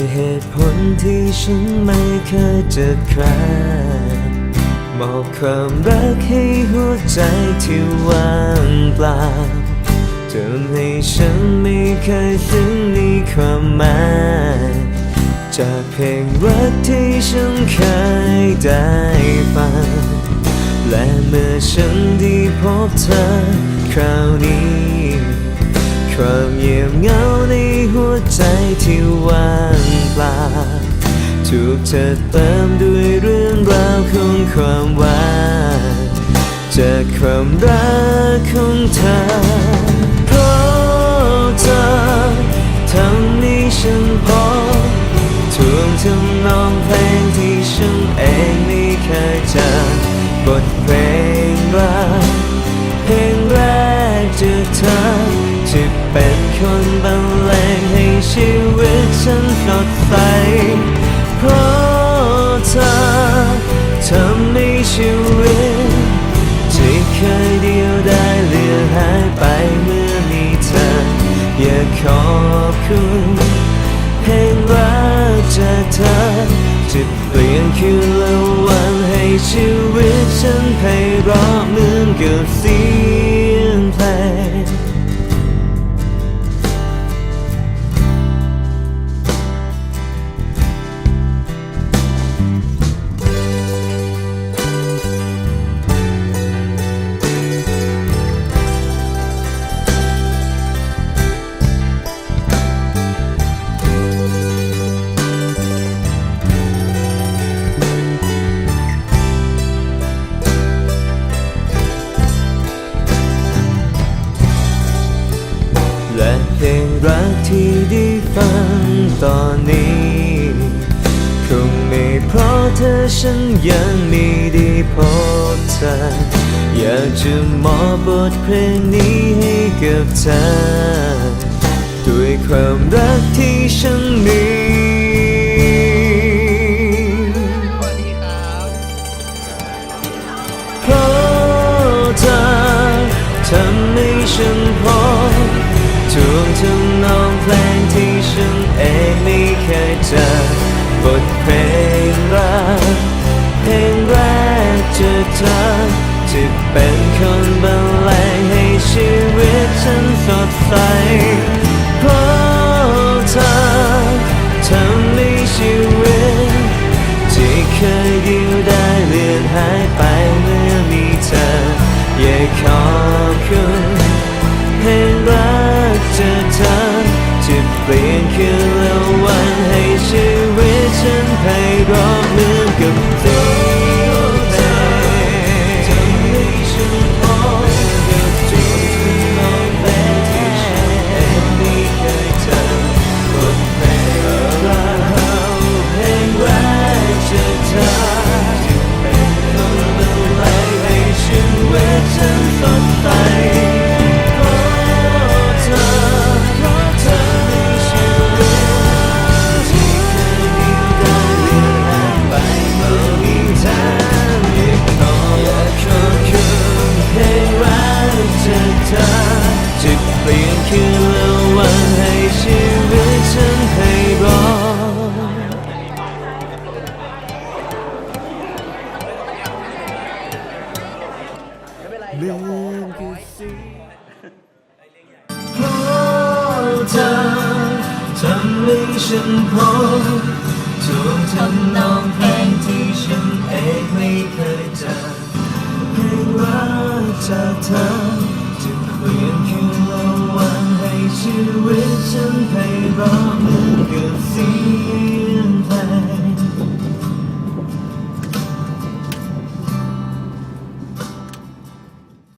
ยเหตุผลที่ฉันไม่เคยจะใครมอบความรักให้หัวใจที่ว่างเปล่าจนให้ฉันไม่เคยซึ้งในความหมายจากเพลงรักที่ฉันเคยได้ฟัง และเมื่อฉันได้พบเธอคราวนี้ ความเงียบเหงาในหัวใจที่ว่างเปล่าถูกเธอเติมด้วยเรื่องราวของความหวานจากความรักของเธอ บรรเลงให้ชีวิตฉันสดใสเพราะเธอทำให้ชีวิตที่เคยเดียวได้เลือหายไปเมื่อมีเธอ อยากขอบคุณเพลงรักจากเธอจะเปลี่ยนคืนและวันให้ชีวิตฉันไพเราะเหมือนกับ ฉันยังไม่ได้พบเธอ อยากจะมอบบทเพลงนี้ให้กับเธอ ด้วยความรักที่ฉันมีเพราะเธอทำให้ฉันพบทวงทำนองเพลงที่ฉันเองไม่เคยเจอบทเพลง เพลงแรกจากเธอจะเป็นคนบรรเลงให้ชีวิตฉันสดใสเพราะเธอทำให้ชีวิต ที่เคยอยู่ได้เลือนหายไปเมื่อมีเธอ อยากขอบคุะ ฉันพบทวงทำนองเพลงที่ฉันเองไม่เคยเจอเพลงรักจากเธอจะเปลี่ยนคืนละวันให้ชีวิตฉันไปราะเหมือนกับ